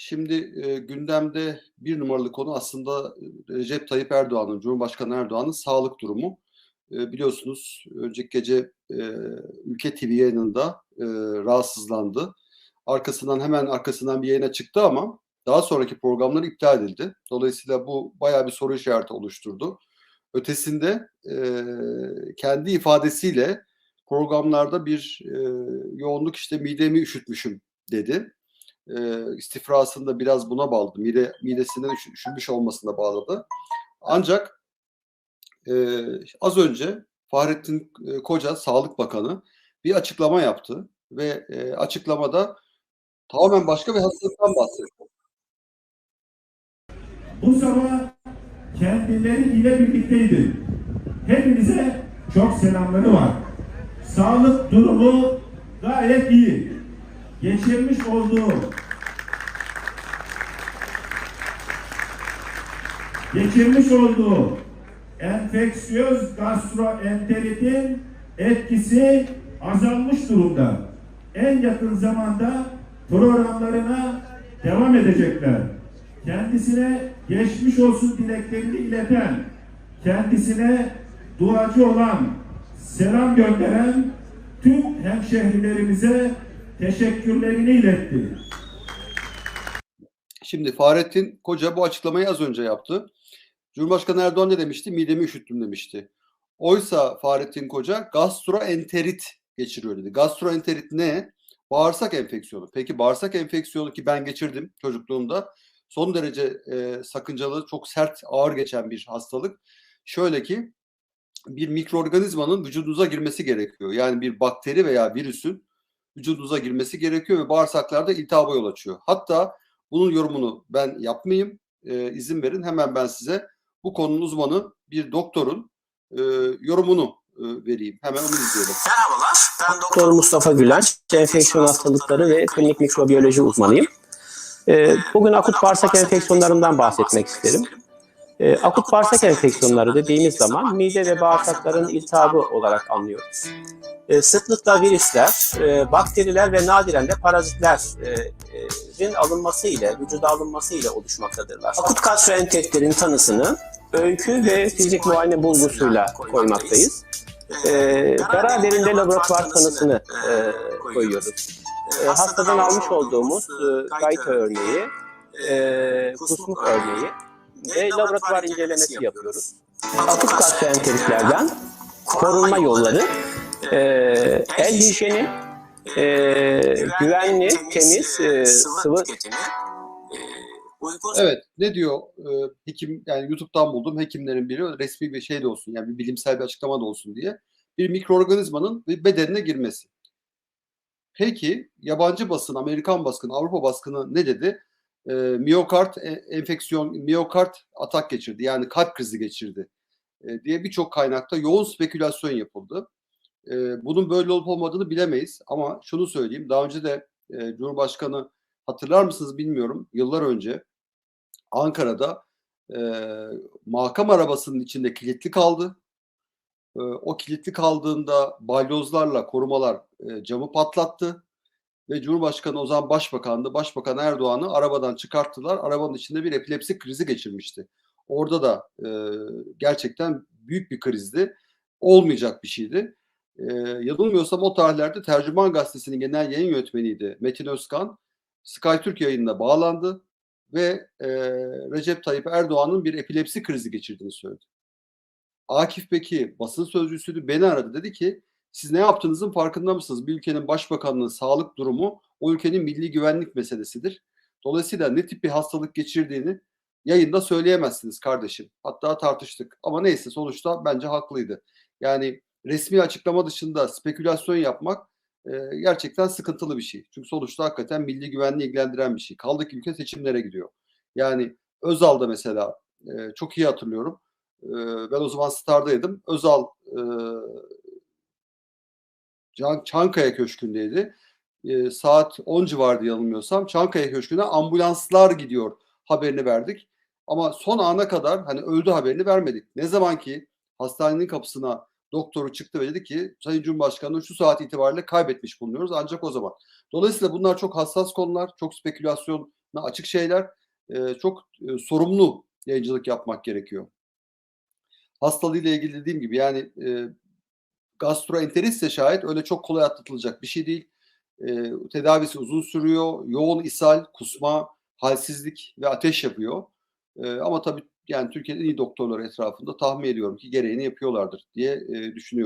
Şimdi e, gündemde bir numaralı konu aslında Recep Tayyip Erdoğan'ın, Cumhurbaşkanı Erdoğan'ın sağlık durumu. E, biliyorsunuz önceki gece e, Ülke TV yayınında e, rahatsızlandı. Arkasından hemen arkasından bir yayına çıktı ama daha sonraki programları iptal edildi. Dolayısıyla bu bayağı bir soru işareti oluşturdu. Ötesinde e, kendi ifadesiyle programlarda bir e, yoğunluk işte midemi üşütmüşüm dedi e, istifrasını biraz buna bağladı. Mide, midesinden üş, üşümüş olmasına bağladı. Ancak e, az önce Fahrettin e, Koca, Sağlık Bakanı bir açıklama yaptı ve e, açıklamada tamamen başka bir hastalıktan bahsetti. Bu sabah kendileriyle birlikteydi. Hepinize çok selamları var. Sağlık durumu gayet iyi. Geçirmiş olduğu geçirmiş olduğu enfeksiyöz gastroenteritin etkisi azalmış durumda. En yakın zamanda programlarına devam edecekler. Kendisine geçmiş olsun dileklerini ileten, kendisine duacı olan, selam gönderen tüm hemşehrilerimize teşekkürlerini iletti. Şimdi Fahrettin Koca bu açıklamayı az önce yaptı. Cumhurbaşkanı Erdoğan ne demişti? Midemi üşüttüm demişti. Oysa Fahrettin Koca gastroenterit geçiriyor dedi. Gastroenterit ne? Bağırsak enfeksiyonu. Peki bağırsak enfeksiyonu ki ben geçirdim çocukluğumda. Son derece e, sakıncalı, çok sert, ağır geçen bir hastalık. Şöyle ki bir mikroorganizmanın vücudunuza girmesi gerekiyor. Yani bir bakteri veya virüsün vücudunuza girmesi gerekiyor ve bağırsaklarda iltihaba yol açıyor. Hatta bunun yorumunu ben yapmayayım. E, izin verin hemen ben size bu konunun uzmanı bir doktorun e, yorumunu e, vereyim. Hemen onu izleyelim. Merhabalar, ben Doktor Mustafa Gülenç, enfeksiyon hastalıkları ve klinik mikrobiyoloji uzmanıyım. Ee, Bugün akut bağırsak enfeksiyonlarından bahsetmek isterim. Ee, Akut bağırsak enfeksiyonları dediğimiz zaman mide ve bağırsakların iltihabı olarak anlıyoruz. Ee, Sıklıkla virüsler, e, bakteriler ve nadiren de parazitlerin alınması ile, vücuda alınması ile oluşmaktadırlar. Akut gastroenteritlerin tanısını öykü ve fizik muayene bulgusuyla koymaktayız. E, beraberinde laboratuvar tanısını e, koyuyoruz. E, hastadan almış olduğumuz e, gayta örneği, e, kusmuk örneği ve laboratuvar incelemesi yapıyoruz. Akut gastroenteritlerden korunma yolları, e, el hijyeni, e, güvenli, temiz, e, sıvı tüketimi, e, uygun Evet ne diyor e, hekim yani YouTube'dan buldum hekimlerin biri resmi bir şey de olsun yani bir bilimsel bir açıklama da olsun diye bir mikroorganizmanın bir bedenine girmesi. Peki yabancı basın, Amerikan baskını, Avrupa baskını ne dedi? E, miyokard e, enfeksiyon, miyokard atak geçirdi yani kalp krizi geçirdi e, diye birçok kaynakta yoğun spekülasyon yapıldı. E, bunun böyle olup olmadığını bilemeyiz ama şunu söyleyeyim daha önce de e, Cumhurbaşkanı hatırlar mısınız bilmiyorum yıllar önce Ankara'da e, makam arabasının içinde kilitli kaldı. E, o kilitli kaldığında balyozlarla korumalar e, camı patlattı. Ve Cumhurbaşkanı o zaman başbakandı. Başbakan Erdoğan'ı arabadan çıkarttılar. Arabanın içinde bir epilepsi krizi geçirmişti. Orada da e, gerçekten büyük bir krizdi. Olmayacak bir şeydi. E, yanılmıyorsam o tarihlerde Tercüman Gazetesi'nin genel yayın yönetmeniydi Metin Özkan. Sky Türk yayınına bağlandı ve e, Recep Tayyip Erdoğan'ın bir epilepsi krizi geçirdiğini söyledi. Akif Beki basın sözcüsüydü beni aradı dedi ki siz ne yaptığınızın farkında mısınız? Bir ülkenin başbakanlığı sağlık durumu o ülkenin milli güvenlik meselesidir. Dolayısıyla ne tip bir hastalık geçirdiğini yayında söyleyemezsiniz kardeşim. Hatta tartıştık ama neyse sonuçta bence haklıydı. Yani resmi açıklama dışında spekülasyon yapmak e, gerçekten sıkıntılı bir şey. Çünkü sonuçta hakikaten milli güvenliği ilgilendiren bir şey. Kaldı ki ülke seçimlere gidiyor. Yani Özal'da mesela e, çok iyi hatırlıyorum. E, ben o zaman Star'daydım. Özal e, Can, Çankaya Köşkü'ndeydi. E, saat 10 civarında yanılmıyorsam Çankaya Köşkü'ne ambulanslar gidiyor haberini verdik. Ama son ana kadar hani öldü haberini vermedik. Ne zaman ki hastanenin kapısına doktoru çıktı ve dedi ki Sayın Cumhurbaşkanı şu saat itibariyle kaybetmiş bulunuyoruz ancak o zaman. Dolayısıyla bunlar çok hassas konular, çok spekülasyon açık şeyler. E, çok e, sorumlu yayıncılık yapmak gerekiyor. Hastalığıyla ilgili dediğim gibi yani e, gastroenteritse şayet öyle çok kolay atlatılacak bir şey değil. E, tedavisi uzun sürüyor. Yoğun ishal, kusma, halsizlik ve ateş yapıyor. E, ama tabii yani Türkiye'nin en iyi doktorları etrafında tahmin ediyorum ki gereğini yapıyorlardır diye e, düşünüyorum.